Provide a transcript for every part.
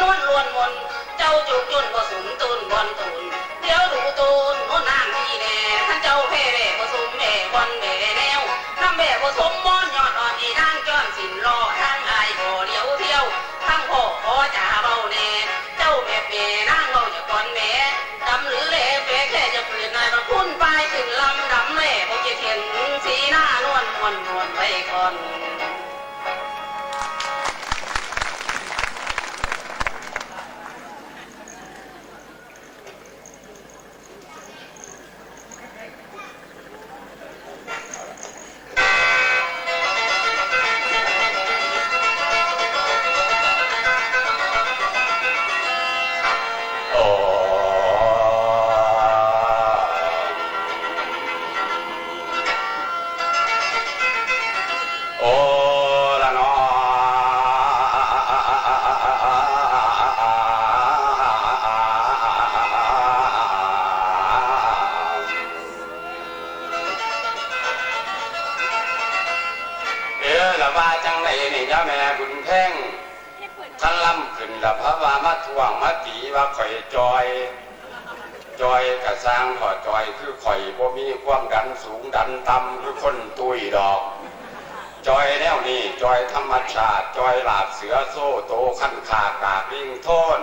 นวลล้วนมนเจ้าจุกจนผสมตูนบอลตูนเดี๋ยวดูตูนโน่นนางที่แน่ท่านเจ้าเพ่เร่ผสมแม่บอลแม่แนวน้ำแม่ผสมบอนยอดอ่อนอีนางจ้อนสินรอทางอายบ่เลี้ยวเที่ยวทั้งพ่อขอจ่าเบาแน่เจ้าแม่แม่นางเราจะก่อนแม่ดำหรือเละเฟแค่จะเปลี่ยนนายมาพุ่นไปขึ้นลำดำแม่พอจะเทียนสีหน้านวลนวนวลไว้ก่อน ออละว่าจังไรนี่ยะแม่บุญแพ่งท่านล่ำขึ้นละพระว่ามาทวงมาตีว่าข่อยจอย จอยกระสร้างขอจอยคือข่อยบ่มีความดันสูงดันต่ำคือคนตุยดอก จอยแนวนี้จอยธรรมชาติจอยหลาบเสือโซ่โตขั้นขากากลิงโทน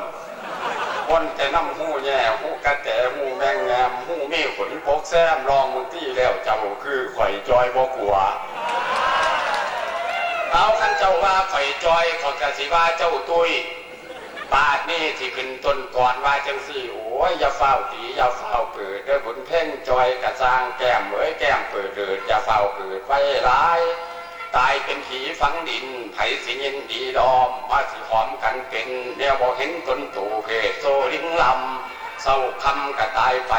คนแต่น้ำหูแย่หูกระแตหูแมงแงมหูมีขนพกแซมลองมึงตี้แล้วเจ้าคือข่อยจอยบ่กลัว เอาขันเจ้าว่าข่อยจอยขอยกะสิว่าเจ้าตุยบาทนี่ที่ขึ้นต้นก่อนว่าจังสี่โอ้ยอย่าเฝ้าตีอย่าเฝ้าเปิดด้อบุญเพ่งจอยกระจางแก้มเอ้ยแก้มเปิดเดิดอย่าเฝ้าเปิดไว้ร้าย ตายเป็นผีฝังดินไผสิยินดีดอมมาสิหอมกันเป็นแนวบอกเห็นต้นตู่เพศโซลิงลำเศร้าคำกะตายไป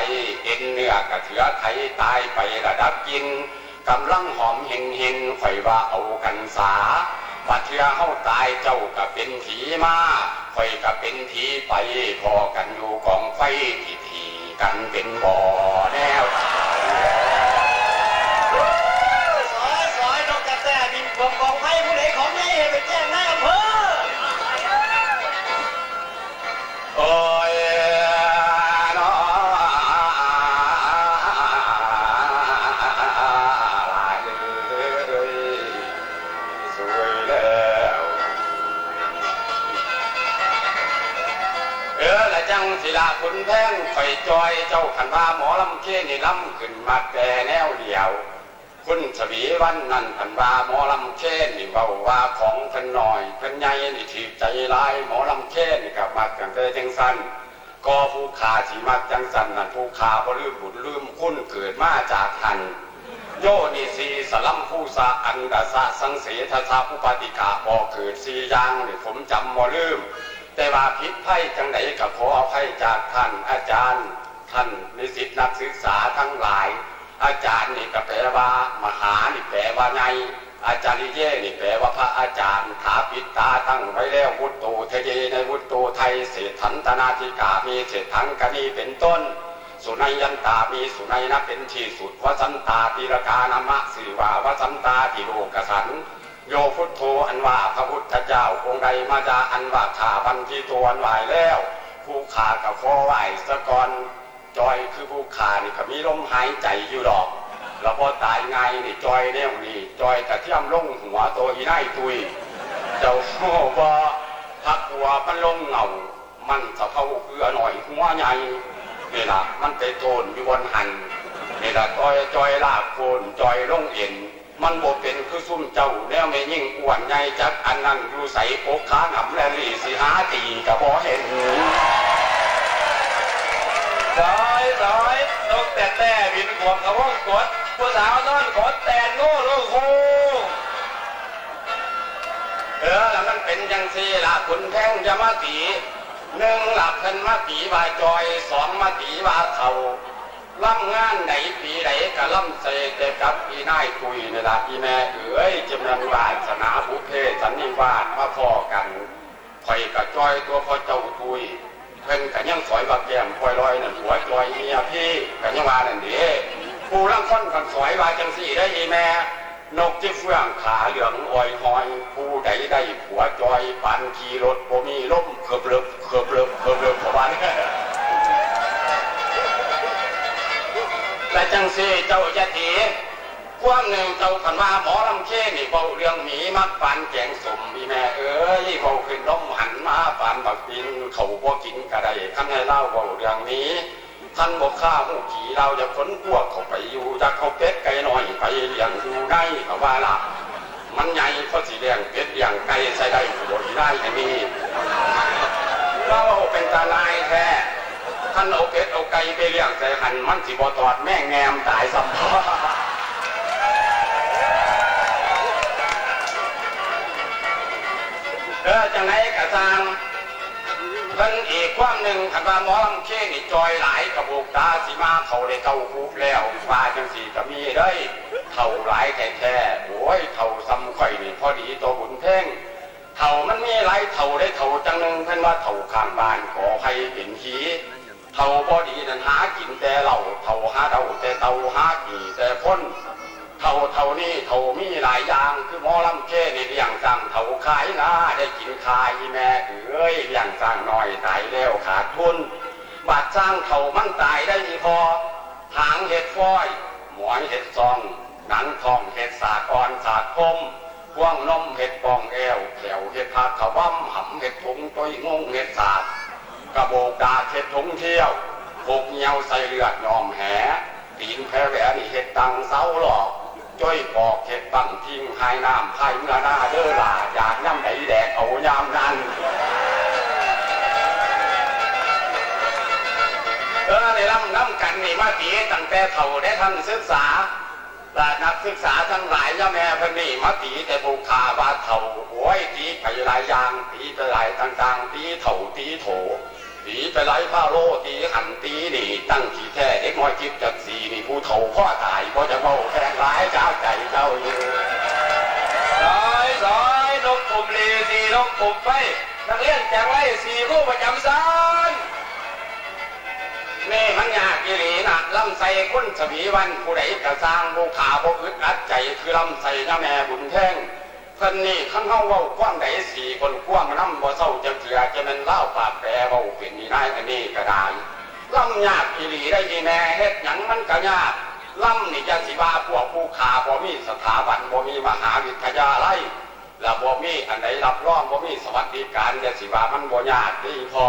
เอ็นเนื้อกะเถือไถตายไประดับกิน กำลังหอมเฮงเห็นข่อยว่าเอากันสาปัทเทือเฮาตายเจ้าก็เป็นผีมาข่อยก็เป็นผีไปพอกันอยู่กองไฟที่ทีกันเป็นบ่อแนว แพงข่อยจอยเจ้าขันว่าหมอลำเคนี่ลำขึ้นมาแต่แนวเดียว คุณสวีวันนั่นขันว่าหมอลำเคนี่เบาว่าของเพิ่นหน่อยเพิ่นใหญ่นี่ถีบใจร้ายหมอลำเคนี่กับมักกันแต่จังสันก็ผู้ขาสีมักจังสันนั่นผู้ขาบ่ลืมบุญลืมคุณเกิดมาจากหันโยนิสีสลัมผู้สาอันดาสะสังเสทสาผู้ปฏิกาบอเกิดสียางนี่ผมจำบ่ลืม แต่ว่าผิดไพ่จังไดกับขออภัยจากท่านอาจารย์ ท่านนิสิตนักศึกษาทั้งหลาย อาจารย์นี่ก็แปลว่ามหานี่แปลว่าไงอาจารย์เย่นี่แปลว่าพระอาจารย์ถาปิตาตั้งไว้แล้ววุตโตเทเยในวุตโตไทยเศรษฐันตนาธิกามีเศรษฐังกนีเป็นต้น สุนัยยันตามีสุนัยนะเป็นที่สุดวสันตาตีรกานามะสีวาวสันตาติโลกสัน โยพุทโธอันว่าพระพุทธเจ้าองค์ใดมาจาอันว่าขาบันที่ตัวอันไหวแล้วผู้ขากับคอไหวสะกอนจอยคือผู้ขานี่ก็มีลมหายใจอยู่ดอกแล้วพอตายไงนี่จอยแนวนี่จอยกระเทียมลงหัวตัวอีไนายตุยเจ้าโอ้บ่พักหัวมันลงเงามันสะเพาเกลือหน่อยหัวใหญ่นี่ละมันไปโทนอยู่บนหันนี่ละจอยจอยลากโคนจอยลงเอ็น มันบ่เป็นคือซุ่มเจ้าแนวไม่ยิ่งอ้วนใหญ่จักอันนั้นอยู่ใส่โอกขาหนำแลลี่สิหาตีก็บ่เห็นสอยสอยนกแต่แต่บินผมกับว่ากดผู้สาวนอนกดแตนโง่ลูกคูเออแล้วมันเป็นจังซีละคุณแท่งจะมาตีหนึ่งหลับขึ้นมาตีว่าจอยสองมาตีว่าเขา ล่ำงานไหนปีไหนก็ล่ำเสกแต่กับปีนายคุยนี่ละอีแม่เอ๋ยจำนวนวาสนาบุเพสันนิวาสมาพอกันคอยกับจอยตัวพ่อเจ้าคุยเพิ่นกันยังสอยว่าแก้มคอยลอยนั่นหัวจอยเมียพี่กันยังว่านั่นเด้ผู้ลังค้นกันสอยว่าจังสี่ได้อีแม่นกที่เฟื่องขาเหลืองอ่อยหอย ผู้ใดได้ผัวจอยปันขี่รถบ่มีล่มเคือบเลิบเคือบเลิบเคือบเลิบประมาณนี้ และจังสีเจ้าจะถีความหนึ่งเจ้าขันว่าหมอลำเค้นี่เบาเรื่องหมีมักปันแกงสมมีแม่เอ้ยเบาขึ้นล้มหันมาปันบักปินเขาบ่กินกระไดขันให้เล่าเบาเรื่องนี้ท่านบอกข้าหูขี่เราจะขนพวกเขาไปอยู่จากเขาเป็ดไก่หน่อยไปเลี้ยงอยู่ได้เขาว่าล่ะมันใหญ่เขาสีแดงเป็ดเลี้ยงไก่ใส่ได้หัวได้แค่นี้ ท่านเอาเป็ดเอาไก่ไปเลี้ยงใส่หันมันสิบ่ตอดแม่งแงมตายซ้ำเออจังไหนกะสร้างเพิ่นอีกความหนึ่งคันว่าหมอลำเค้นี่จอยหลายกระโบกตาสิมาเขาได้เท่าคุกแล้วว่าจังสีก็มีได้เท่าหลายแท้แท้โอ้ยเท่าซ้ำข่อยนี่พอดีตัวบุญเพ่งเท่ามันมีหลายเท่าได้เท่าจังหนึ่งเพิ่นว่าเท่าข้างบ้านขอให้เป็นผี เท่าพอดีนั่นหากินแต่เหล่าเท่าหาเดาแต่เต่าหากี่แต่พ้นเท่าเท่านี้เท่ามีหลายอย่างคือหมอลำเค้นี่เลี้ยงสั่งเท่าขายนาได้กินขายแม่เอ้ยเลี้ยงสั่งหน่อยตายแล้วขาดทุนบาดสร้างเท่ามันตายได้พอหางเห็ดฟ้อยหมอยเห็ดซองหนังทองเห็ดสากรสาคมพวงนมเห็ดปองแอวแถวเห็ดผักขะว่ำหำเห็ดถุงต้อยงงเห็ดสาด กระโบกดาเช็ดทงเที่ยวพกเหนียวใส่เลือดยอมแหตีนแพ้แหวนี่เห็ดตังเสาหลอกจ้อยปอกเห็ดตังทิ้งหายน้ำไผ่เมื่อหน้าเด้อลาอยากย่ำไหนแดกเอายามนั้นเออในลำน้ำกันนี่มาตีตั้งแต่เท่าได้ท่านศึกษาแต่นักศึกษาทั้งหลายย่าแม่พันนี่มาตีแต่บุคาว่าเท่าโอ้ยตีไปหลายอย่างตีไปหลายต่างๆตีเท่าตีโถ ตีไปหลายผ้าโลตีหันตีนี่ตั้งขีแท้เด็กน้อยคิดจักสีนี่ผู้เฒ่าข้อตายก็จะเมาแทงร้ายเจ้าใจเจ้าอยู่สายสายนกผมเลีสีนกผมไฟนักเรียนจากไรสี่คู่ประจำสานนี่มันยากอีหลีนะลำใส่คนสวีวันผู้ใดกระสร้างผู้ขาผู้อึดอัดใจคือลำใส่น้าแม่บุญแท่ง เพิ่นนี่ขันเฮาเว้าความใดสี่คนกว้างน้ำบ่เศร้าจะเถื่อจะเป็นเล่าปากแปรเว้าเป็นนี่ได้อันนี้ก็ได้ล่ำยากอีหลีได้ยีแม่เฮ็ดหยังมันก็ยากล่ำนี่จะสิว่าพวกผู้ขาบ่มีสถาบันบ่มีมหาวิทยาลัยแล้วบ่มีอันใดรับรองบ่มีสวัสดิการจะสิว่ามันบ่ยากดีพอ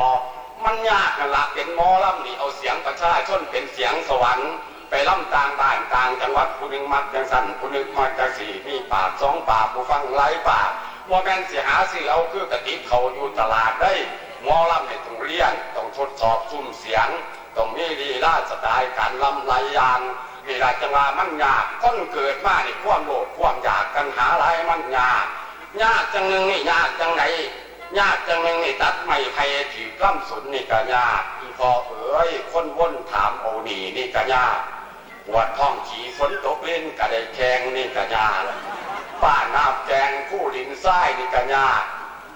มันยากนั่นละเป็นหมอล่ำนี่เอาเสียงประชาชนเป็นเสียงสวรรค์ ไปล่ำต่างบ้านต่างจังหวัดผู้หนึ่งมักจังสันผู้หนึ่งมักจังสี่มีปากสองปากผู้ฟังหลายปากว่าแม่นเสียหาซื้อเอาคือกระติบเขาอยู่ตลาดได้มอล่ำเนี่ยต้องเรียนต้องทดสอบซุ่มเสียงต้องมีลีลาสไตล์การลำหลายอย่างมีหลาจังหวะมันยากคนเกิดมาในความโลภความอยากกันหาอะไรมันยากยากจังหนึ่งนี่ยากจังไหนยากจังหนึ่งนี่ตัดไม่ไผ่ถือกล้ำสุนนี่ก็ยากอีพอเอ๋ยคนวนถามเอานี่นี่ก็ยาก ปวดท้องขี่ฝนตกเล่นก็ได้แข่งนี่ก็ยาป้าน้ำแกงคู่ดินทรายนี่ก็ยา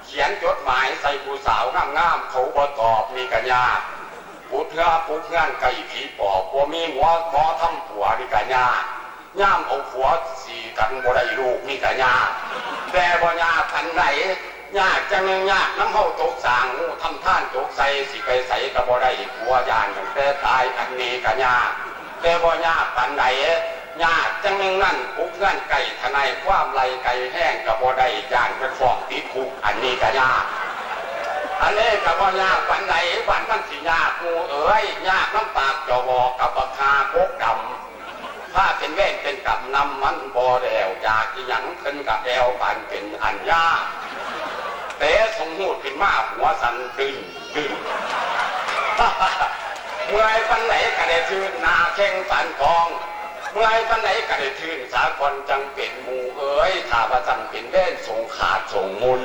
เขียนจดหมายใส่ผู้สาวงามๆเขาบ่ตอบนี่ก็ยาปุถเรือปุถงานไก่ผีปอบบ่มีหัวหมอทำผัวนี่ก็ยาย่ามเอาผัวสีกันบ่ได้ลูกนี่ก็ยาแต่บ่ยาทันไหนยากจังเลยยากน้ำเฮาตกสางทำท่านตกใส่สิไปใส่ก็บ่ได้ผัวยานตั้งแต่ตายอันนี้ก็ยา แต่บ่ยากปันไหนยากจังนึงนั่นปุกเงื่อนไก่ทนายความไรไก่แห้งก็บ่ได้ยานเป็นฟองติดคุกอันนี้ก็ยากอันนี้ก็บ่ยากปันไหนปันมันสิยากงูเอ๋ยยากน้ำปาจอบอกกับปากคาโคกดำถ้าเป็นเว้นเป็นกับนำมันบ่แดวอยากยังขึ้นกับแดวปานเป็นอันยากแต่สมหูดขึ้นมาหัวสันดึงดึง เมื่อยปันไหนก็ได้ชื่นหนาเข่งปันกอง เมื่อยปันไหนก็ได้ชื่นสากลจังเป็นหมูเอ๋ยถ้าว่าจังเป็นเว้นส่งขาดส่งมุน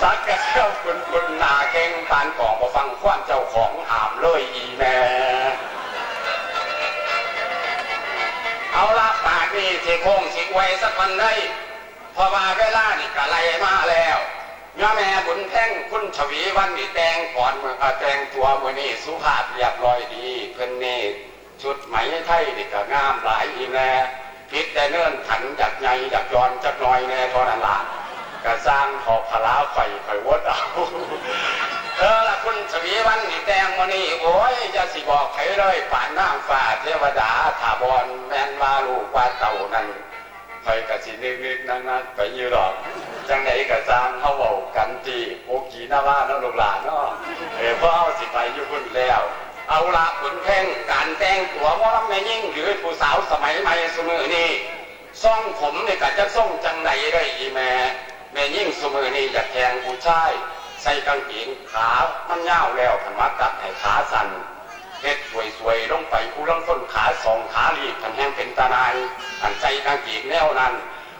สักกะเชี่ยวคุณคุณหนาเข่งปานกองบ่ฟังความเจ้าของหามเลยอีแม่เอาละปากนี่สิโค้งสิไว้สักวันได้เพราะว่าเวลานี่กะไลมาแล้ว ย่าแม่บุญแท่งคุณชวีวันนี่แต่งก่อนมือแต่งตัวมือนี่สุภาพเรียบร้อยดี เพิ่นนี่ชุดไหมไทยนี่ก็งามหลายอีแม่พิษแต่เนื่อนขันจากไงจากย้อนจากน้อยแน่ทอนันละกระสร้างขอบพลาไฟไฟวดเอาเออละคุณสวีวันนี่แต่งมานี่โอ้ยจะสิบอกใครเลยป่านน้ำฟ้าเทวดาถาบอนแม่นว่าลูกว่าเต่านั้นคอยกะสินึกนึกนั่งนั่งไปอยืหรอก จังไหนกะสร้างเขาเว้ากันทีโอกีนาว่าเนาะลูกหลานเนาะเออพราะเอาสิไปอยู่พุ่นแล้ว เอาละขุนแพ่งการแต่งตัวว่าแม่ยิ่งหรือผู้สาวสมัยใหม่สมือนี่ซ่องผมเนี่ยกะจะส่องจังไหนเลยอีแม่แม่ยิ่งสมือนี่อยากแทงผู้ชายใส่กางเกงขามันยาวแล้วผันว่าตัดให้ขาสั่นเฮ็ดสวยๆลงไปผู้ลังต้นขาสองขาลีบผันแห้งเป็นตานายอันใส่กางเกงแนวนั้น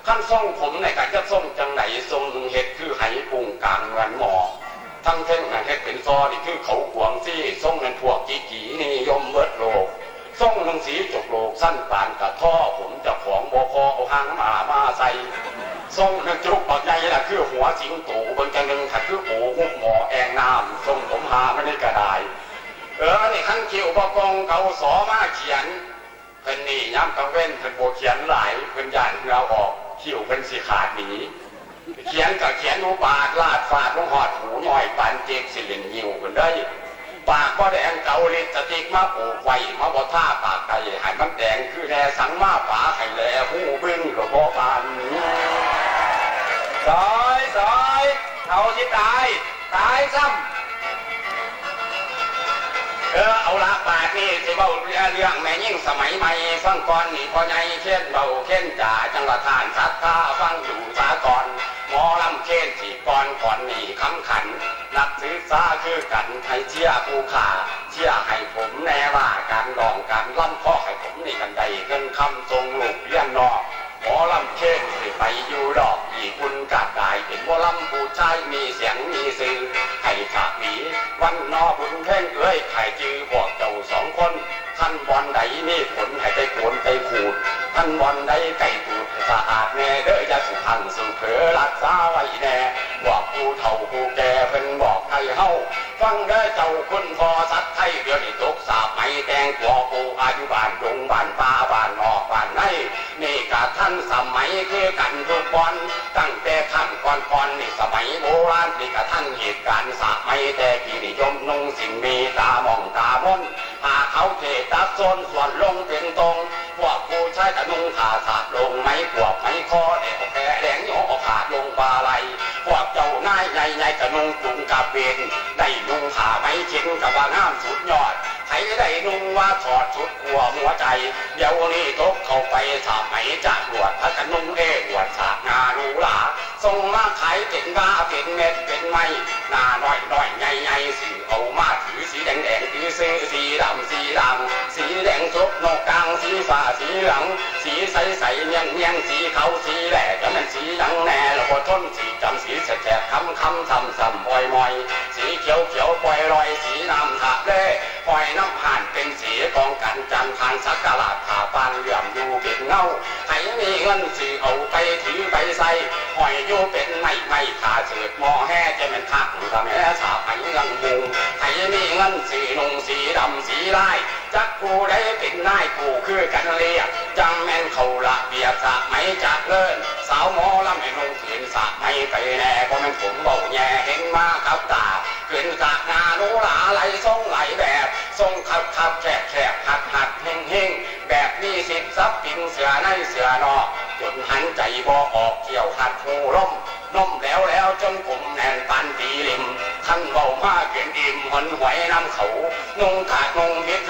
ขั้นทรงผมในการจะทรงจังไหนทรงเฮ็ดคือไหปุงกลางเงินหมอทั้งเท่งนั้นเฮ็ดเป็นซอนี่คือเขาขวงซี่ทรงนั้นพวกจีจีนี่ยมเบิดโลกทรงหนังสีจกโลกสั้นปานกะท่อผมเจะของบคอเอาหางหมามาใส่ทรงนึกจุกปักใหญ่ละคือหัวสิงโตบนจังหนึ่งถัดคือหูหุบหมอแองน้ำทรงผมหาไม่ได้กระไดเออนี่ขั้นคิวบกองเกาสอมาเขียนเพิ่นนี่ย้ำกังเว้นเพิ่นโบเขียนหลายเพิ่นย่านเราออก คิวเพิ่นสิขาดหนีเขียนกับเขียนหูบาดลาดฟาดลงหอดหูหน่อยปานเจกสิเลินยิวเพิ่นได้ปากก็แดงเกาลิสติกมาปลูกไว้มาบ่ท่าปากไก่ให้มันแดงคือแดสังมาฝาให้แลหูบึ้งก็บ่ปานนี้ซอยซอยเขาที่ตาย ตายซ้ำ เออเอาละบาทนี่สิเบาเรื่องแม่ยิ่งสมัยใหม่ฟังก่อนนี่พอใหญ่เช่นเบาเช่นจ่าจังหวัดทานสัทธาฟังอยู่สากอนหมอลำเช่นสี่ก่อนก่อนนี่คำขันนักศึกษาคือกันให้เชี่ยผู้ขาเชี่ยให้ผมแน่ว่าการลองการล่ำข้อให้ผมนี่กันใดเงินคำทรงลูกเลี้ยงนอกหมอลำเช่นสิไปอยู่ดอกอีคุณกาดได้เป็นหมอลำผู้ชายมีเสียงมี เฮาฟังเด้เจ้าคุณพอสัตว์ไทยเดี๋ยวนี้ตกสาบไม่แตงตัวปูอายุบานดงบานป่าบานนอกบานในนี่กะท่านสมัยคือกันทุกบอนตั้งแต่ท่านก่อนก่อนนี่สมัยโบราณนี่กะท่านเหตุการณ์สมัยแต่กี่นิยมนุ่งสิ่งมีตามองตามนหาเขาเทตัดโซนส่วนลงเป็นตรงพวกผู้ชายตะนุ่งขาสาดลงไม้พวกไม้คอแดงแผลแดงโยอานใหญ่ๆตะนุ่งจุงกาเบนได้นุ่งขาไม้ชิ้นกับว่างามสุดยอดใครได้นุ่งว่าถอดชุดหัวหัวใจ เดี๋ยวนี้ตกเข้าไปสาไหมจากหวดพระกันนุ่งเอหวดสากงาลูหลาส่งมาขายเป็นกาเป็นเม็ดเป็นไม้หน้าน้อยน้อยใหญ่ใหญ่สีเอามาถือสีแดงแดงถือซื้อสีดำสีดำสีแดงซุกนกกลางสีฟ้าสีเหลืองสีใสใสเนี้ยงเนี้ยงสีเขาสีแหล่จะมันสีหยังแน่แล้วก็ทนสีจำสีแฉก คำคำซ้ำซ้ำมอยมอยสีเขียวเขียวปล่อยลอยสีน้ำถาเล่ปล่อยน้ำผ่านเป็นสีกองกันจันทานสักการะขาปานเหลื่อมอยู่เป็นเงาให้มีเงินสื่อเอาไปถือไปใส่หอยอยู่เป็นไม่ไม่ขาเฉิดมอแห่จะเป็นทักทำแห่สาบให้เงินมุงให้มีเงินสีนงสีดำสีลายจักกูได้เป็นนายกูคือกัน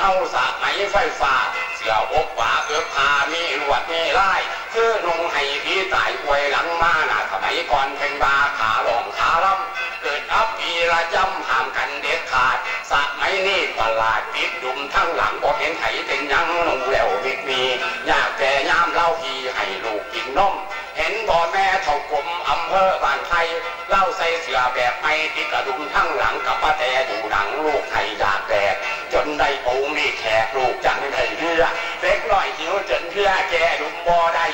เท่าสากไหมไฟฟ้า เสืออกหวาเอือบพามีลวดมีไล่คือนงให้พี่ตายอวยหลังมาหนาสมัยก่อนเป็นบาขาหลองขาล่ำเกิดอับปีละจำห้ามกันเด็ดขาดสะไม่นี่ประหลาดปิดดุมทั้งหลังบอกเห็นไถเป็นยังหนุ่งแล้วมิดมีอยากแต่ยามเล่าพีให้ลูกกินนม เห็นบ่อแม่เถากลมอำเภอบ้านไทยเล่าใส่เสือแบบไม่ติดกระดุมทั้งหลังกับป้าแต่ดูหนังลูกไทยอยากแดดจนได้ปู่มีแขกลูกจังได้เรือเล็กน้อยหิวจนเพื่อแกดุมบ่ได้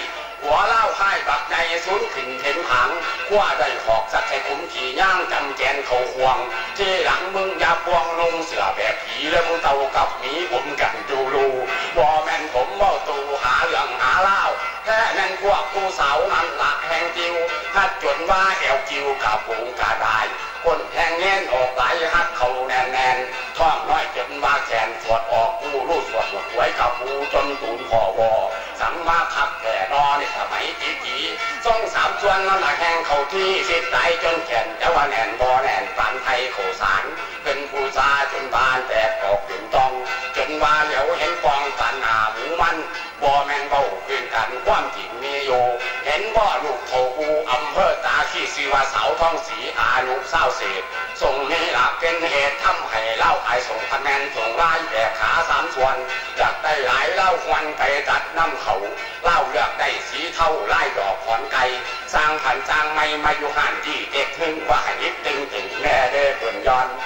หัวเล่าให้บักในสูนขึ้นเห็นหังคว้าได้หอกสัตว์ใส่ผมขี่ย่างจำแกนเขาควงที่หลังมึงอย่าพวงลงเสือแบบผีแล้วมึงเต่ากับหมีผมกันดูรูบอแม่นผมเบ้าตูหาเรื่องหาเล่าาวนั้นละแห่งจิวฮัดจนว่าแอวจิวกับปูงกาได้คนแทงเงี้ยนออกไหลฮัดเขาแน่นแน่น ท่องน้อยจนว่าแขนสวดออกกูรู้สวดหมดไว้กับกูจนตูนขอวอสังมาขับแก่นอในสมัยจีจีส่งสามส่วนนั่นละแห้งเขาที่สิทธิ์ไหลจนแขนแต่ว่าแน่นบอแน่นปันไทยโขสารเป็นผู้ซาจนบานแตกออกเป็น ท้องสีอานุเศร้าเศษส่งนี้หลักเป็นเหตุทำให้เล่าไอส่งคะแนนส่งร้ายแบกขาสามส่วนอยากได้หลายเล่าควันไปตัดน้ำเขาเล่าเลือกได้สีเท่าไล่ดอกขอนไก่สร้างผันสร้างไม่มาอยู่หันที่เด็กถึงว่าห้นิบตึงถึงแม่เด้อเปิ่นย้อนให้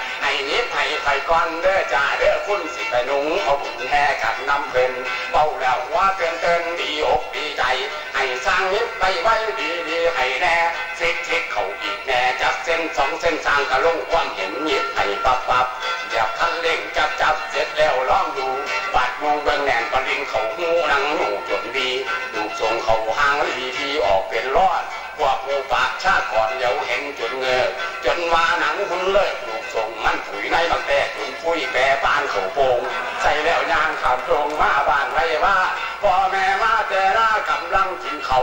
นิด ให้ไฟก่อนเด้อจ่าเด้อคุณสิไปนุงเอาบุญแห่กันนำเป็นเบาแล้วว่าเตือนเตือนดีอกดีใจ ให้สร้างนิดไปไว้ดีดีให้แน่เช็คเช็คเขาอีกแน่จับเส้นสองเส้นสร้างกระลงความเห็นนิดให้ปับปับอยากคันเร่งจับจับเสร็จแล้วลองดูบาดดูเบื้องแหนนปลิงเขาหูนังหนูจนดีดูทรงเขาหางลีทีออกเป็นรอดพวกหมูปากชาติก่อนเดี๋ยวเห็นจนเงอจนว่าหนังหุ่นเลิกลู ส่งมันผุยในบางแต่จุนพุยแปรบานเขาโปงใส่แล้วยางขามตรงมาบานไรว่าพ่อแม่มาแต่ละกำลังกินเขา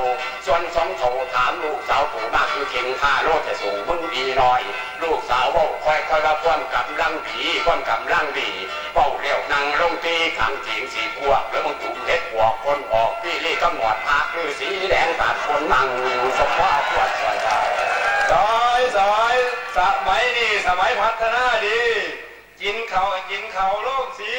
ส่วนสองเขาถามลูกสาวผู้มากคือเข่งพาโลดแต่สูงมึงดีหน่อย ลูกสาวบอกคอยคอยว่าความกำลังดีความกำลังดีเป้าเรียวนั่งลงตีขังจีงสีพวก แล้วมึงถุงเฮ็ดหัวคนออกพี่ลี่ก็หมวดพาคือสีแดงตัดคนมั่งสมว่าปวดสวยได้ สอยสอยสมัยนี้สมัยพัฒนาดี กินเขากินเขาโลกสี